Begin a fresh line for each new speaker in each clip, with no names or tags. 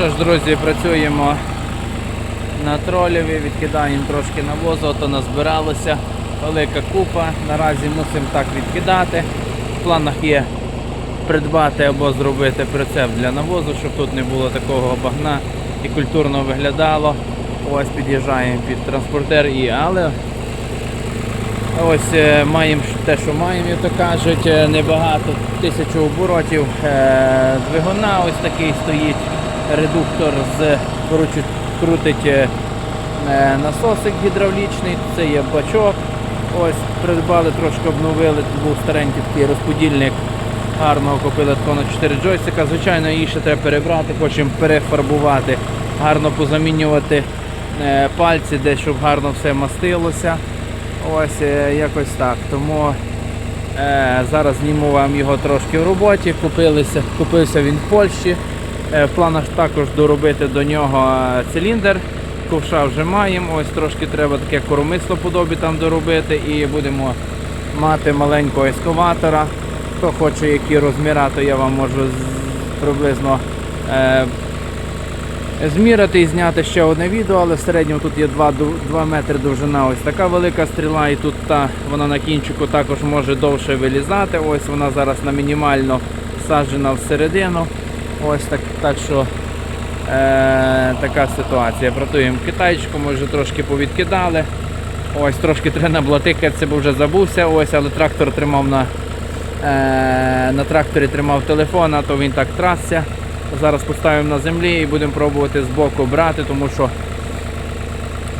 що ж, друзі, працюємо на троліві, відкидаємо трошки навозу, то назбиралося велика купа. Наразі мусимо так відкидати. В планах є придбати або зробити прицеп для навозу, щоб тут не було такого багна і культурно виглядало. Ось під'їжджаємо під транспортер і але ось е, маємо те, що маємо, як то кажуть, е, небагато, тисячу оборотів е, двигуна, ось такий стоїть редуктор з коротше, крутить е, е, насосик гідравлічний, це є бачок. Ось придбали, трошки обновили, тут був старенький такий розподільник. Гарного купили на 4 джойстика. Звичайно, її ще треба перебрати, хочемо перефарбувати, гарно позамінювати е, пальці, де щоб гарно все мастилося. Ось якось так. Тому е, зараз зніму вам його трошки в роботі. Купилися, купився він в Польщі. Е, в планах також доробити до нього е, циліндр. Ковша вже маємо. Ось трошки треба таке коромисло подобі там доробити і будемо мати маленького ескаватора. Хто хоче які розміри, то я вам можу приблизно е, зміряти і зняти ще одне відео, але в середньому тут є 2, 2 метри довжина. Ось така велика стріла, і тут та вона на кінчику також може довше вилізати. Ось вона зараз на мінімально саджена всередину. Ось так, так що е, така ситуація. Протуємо китайчику, ми вже трошки повідкидали. Ось трошки треба блатикатися, бо вже забувся. Ось, але трактор тримав на, е, на тракторі тримав телефон, а то він так трасся. Зараз поставимо на землі і будемо пробувати з боку брати, тому що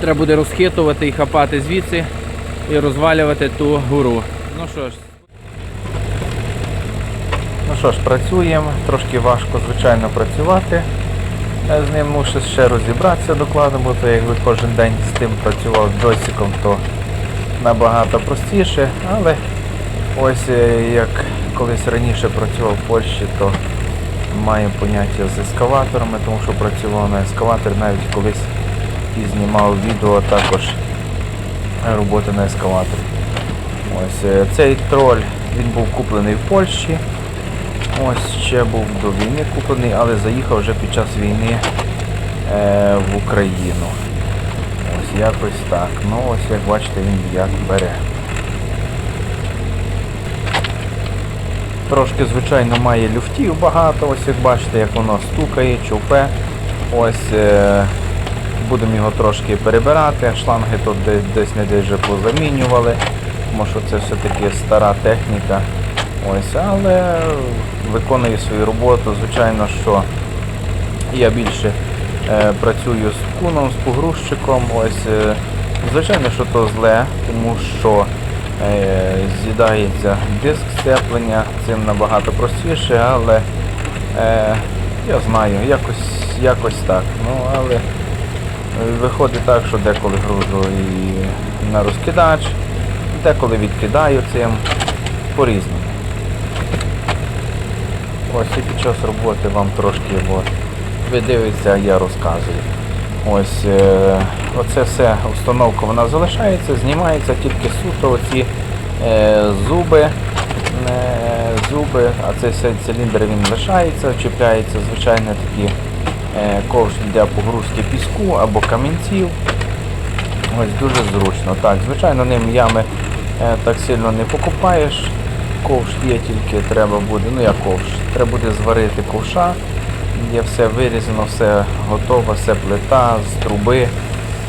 треба буде розхитувати і хапати звідси і розвалювати ту гору. Ну що ж,
що ж, працюємо, трошки важко, звичайно, працювати. Е, З ним мушу ще розібратися докладно, бо то якби кожен день з тим працював з то набагато простіше. Але ось е, як колись раніше працював в Польщі, то маю поняття з ескаваторами, тому що працював на ескаваторі, навіть колись і знімав відео також роботи на ескаваторі. Ось е, цей троль він був куплений в Польщі. Ось ще був до війни куплений, але заїхав вже під час війни е, в Україну. Ось якось так. Ну ось як бачите він як бере. Трошки, звичайно, має люфтів багато, ось як бачите, як воно стукає, човпе. Ось е, будемо його трошки перебирати. Шланги тут десь, десь не десь вже позамінювали, тому що це все-таки стара техніка. Ось, але виконує свою роботу. Звичайно, що я більше е, працюю з куном, з погрузчиком. Ось, е, звичайно, що то зле, тому що е, з'їдається диск сцеплення, цим набагато простіше, але е, я знаю, якось, якось так. Ну, але виходить так, що деколи гружу і на розкидач, деколи відкидаю цим по-різному. Ось і під час роботи вам трошки от, ви дивитеся, я розказую. Ось е, оце все установка вона залишається, знімається тільки суто оці е, зуби, е, зуби, а цей циліндр він лишається, чіпляється звичайно такі е, ковш для погрузки піску або камінців. Ось дуже зручно. Так, звичайно, ним ями е, так сильно не покупаєш. Ковш є, тільки треба буде, ну як ковш, треба буде зварити ковша. Є все вирізано, все готово, все плита з труби.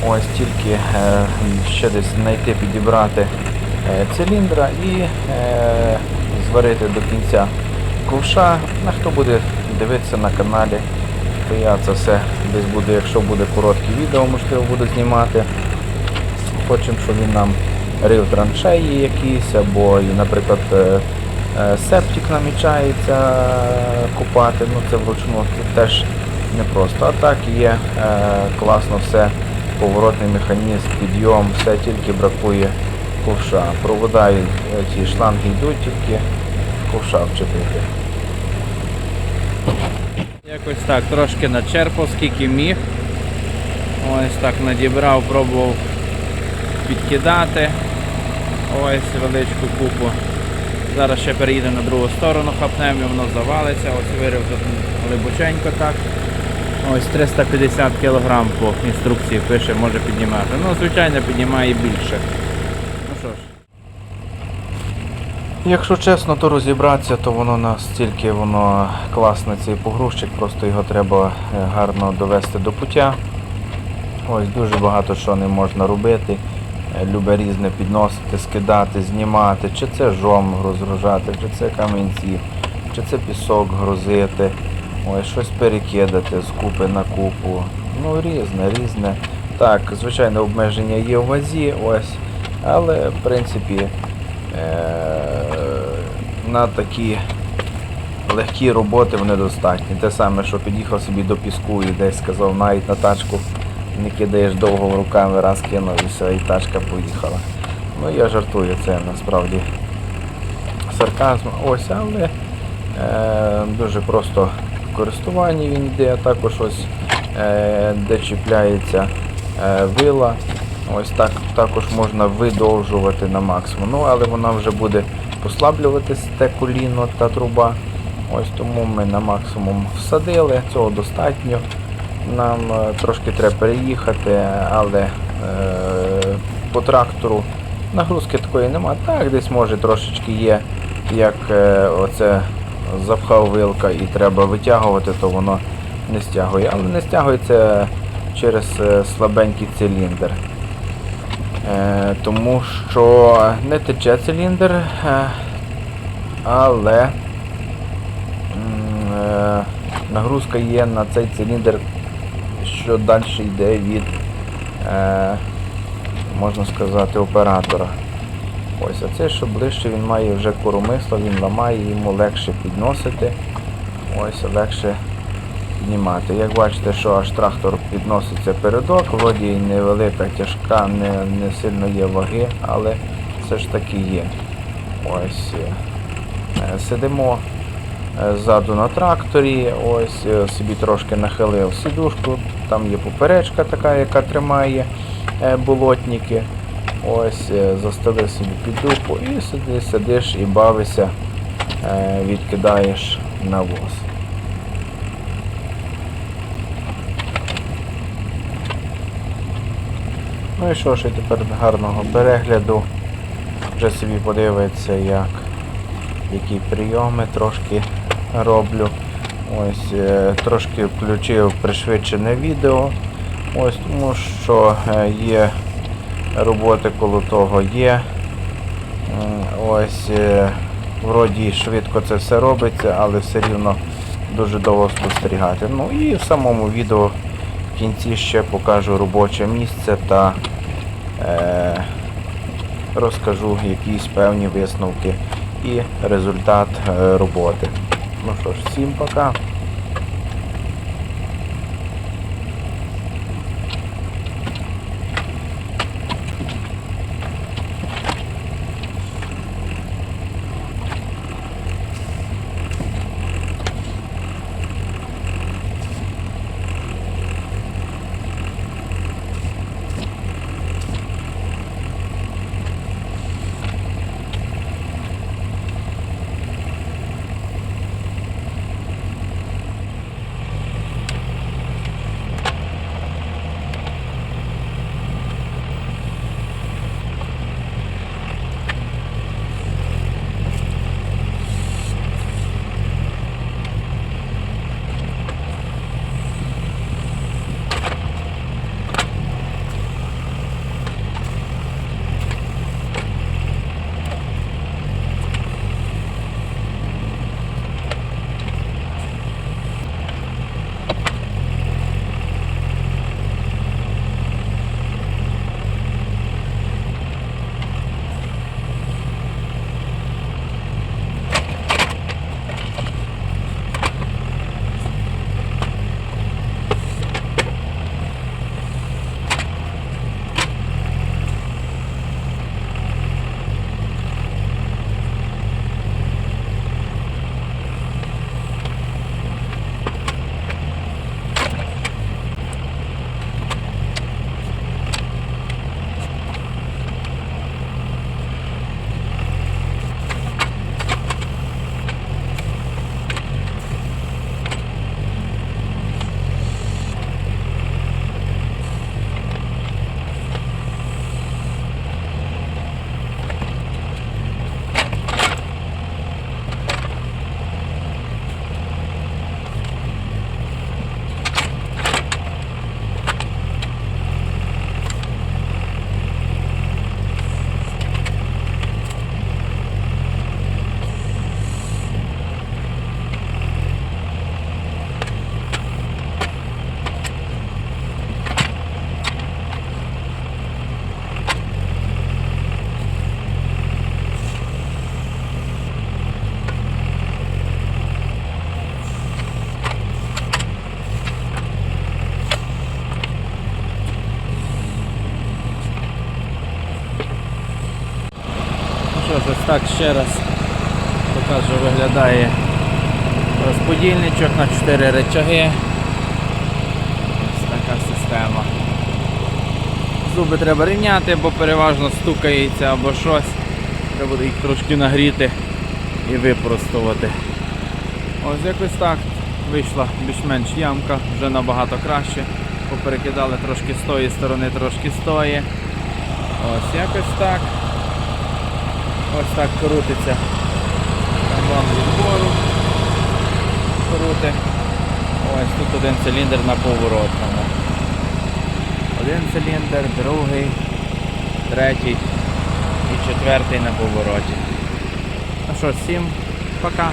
Ось тільки е, ще десь знайти, підібрати е, циліндра і е, зварити до кінця ковша. На хто буде дивитися на каналі, то я це все десь буду, якщо буде коротке відео, можливо буду знімати. Хочемо, щоб він нам рив траншеї якісь, або, наприклад, е, е, септик намічається купати, ну це вручну це теж непросто. А так є е, класно все, поворотний механізм, підйом, все тільки бракує ковша. Провода і, ті шланги йдуть, тільки ковша вчепити.
якось так, трошки начерпав, скільки міг. Ось так надібрав, пробував підкидати. Ось величку купу. Зараз ще переїдемо на другу сторону, хапнемо і воно завалиться. Ось вирив тут глибоченько так. Ось 350 кг по інструкції пише, може піднімати. Ну, звичайно, піднімає більше. Ну що ж.
Якщо чесно, то розібратися, то воно настільки воно класне цей погрузчик, просто його треба е, гарно довести до пуття. Ось дуже багато що не можна робити. Любе різне підносити, скидати, знімати, чи це жом розгружати, чи це камінці, чи це пісок грузити, ось щось перекидати з купи на купу. Ну різне, різне. Так, звичайно, обмеження є в вазі, ось, але в принципі е- на такі легкі роботи вони достатні. Те саме, що під'їхав собі до піску і десь сказав, навіть на тачку не кидаєш довго руками, раз кинув і все, і тачка поїхала. Ну я жартую, це насправді сарказм. Ось, але е, дуже просто в користуванні він йде, а також ось е, де чіпляється е, вила. Ось так також можна видовжувати на максимум. Ну, але вона вже буде послаблюватись те коліно та труба. Ось тому ми на максимум всадили, цього достатньо. Нам е, трошки треба переїхати, але е, по трактору нагрузки такої нема. Так, десь може трошечки є, як е, оце запхав вилка і треба витягувати, то воно не стягує. Але не стягується через е, слабенький циліндр. Тому що не тече циліндр, але нагрузка є на цей циліндр, що далі йде від, е, можна сказати, оператора. Ось, а це що ближче він має вже коромисло, він ламає, йому легше підносити. Ось легше піднімати. Як бачите, що аж трактор підноситься передок, вроді невелика, тяжка, не, не сильно є ваги, але все ж таки є. Ось е, сидимо е, ззаду на тракторі, ось е, собі трошки нахилив сідушку, там є поперечка така, яка тримає е, болотники. Ось е, застелив собі під дупу і сиди, сидиш і бавишся, е, відкидаєш навоз. Ну і що ж, і тепер гарного перегляду. Вже собі подивиться, як, які прийоми трошки роблю. Ось е, трошки включив пришвидшене відео. Ось тому що е, є роботи коло того є. Ось е, вроді швидко це все робиться, але все рівно дуже довго спостерігати. Ну і в самому відео в кінці ще покажу робоче місце та е, розкажу якісь певні висновки і результат роботи. Ну що ж, всім пока.
Так, ще раз покажу, виглядає розподільничок на 4 речаги. Ось така система. Зуби треба рівняти, бо переважно стукається або щось. Треба буде їх трошки нагріти і випростувати. Ось якось так вийшла більш-менш ямка, вже набагато краще. Поперекидали трошки з тої сторони, трошки з тої. Ось якось так. Ось так крутиться. Там відбору. Крути. Ось тут один циліндр на поворотному. Один циліндр, другий, третій і четвертий на повороті. Ну що, всім пока.